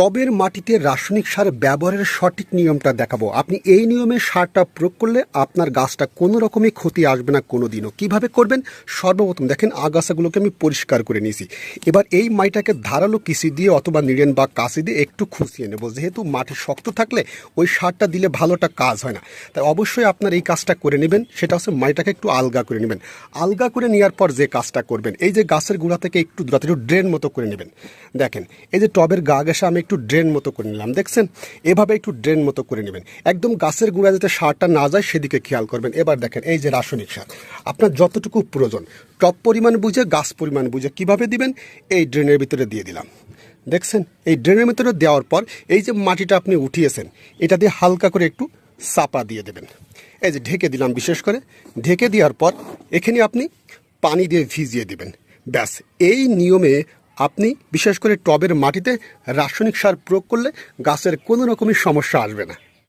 টবের মাটিতে রাসায়নিক সার ব্যবহারের সঠিক নিয়মটা দেখাবো। আপনি এই নিয়মে সারটা প্রয়োগ করলে আপনার গাছটা কোনো রকমই ক্ষতি আসবে না কোনো দিনও কীভাবে করবেন? সর্বপ্রথম দেখেন আগাছাগুলোকে আমি পরিষ্কার করে নিয়েছি। এবার এই মাটিটাকে ধারালো কিসি দিয়ে অথবা নিড়েন বা কাশি দিয়ে একটু খুঁচিয়ে নেব। যেহেতু মাটি শক্ত থাকলে ওই সারটা দিলে ভালোটা কাজ হয় না। তাই অবশ্যই আপনার এই কাজটা করে নেবেন। সেটা হচ্ছে মাটিটাকে একটু আলগা করে নেবেন। আলগা করে নেওয়ার পর যে কাজটা করবেন, এই যে গাছের গোড়া থেকে একটু দূরাতে ড্রেন মতো করে নেবেন। দেখেন, এই যে টবের গা ঘেসে আমি একটু ড্রেন মতো করে নিলাম। দেখছেন? এভাবে একটু ড্রেন মতো করে নেবেন। একদম গাছের গোড়া যাতে সারটা না যায়, সেদিকে খেয়াল করবেন। এবার দেখেন, এই যে রাসায়নিক সার। আপনার যতটুকু প্রয়োজন, টপ পরিমাণ বুঝে, গাছ পরিমাণ বুঝে কীভাবে দিবেন, এই ড্রেনের ভিতরে দিয়ে দিলাম। দেখছেন? এই ড্রেনের ভিতরে দেওয়ার পর, এই যে মাটিটা আপনি উঠিয়েছেন, এটা দিয়ে হালকা করে একটু চাপা দিয়ে দেবেন। এই যে ঢেকে দিলাম বিশেষ করে। ঢেকে দেওয়ার পর, এখানে আপনি পানি দিয়ে ভিজিয়ে দেবেন। ব্যাস, এই নিয়মে আপনি বিশেষ করে টবের মাটিতে রাসায়নিক সার প্রয়োগ করলে গাছের কোনো রকমই সমস্যা আসবে না।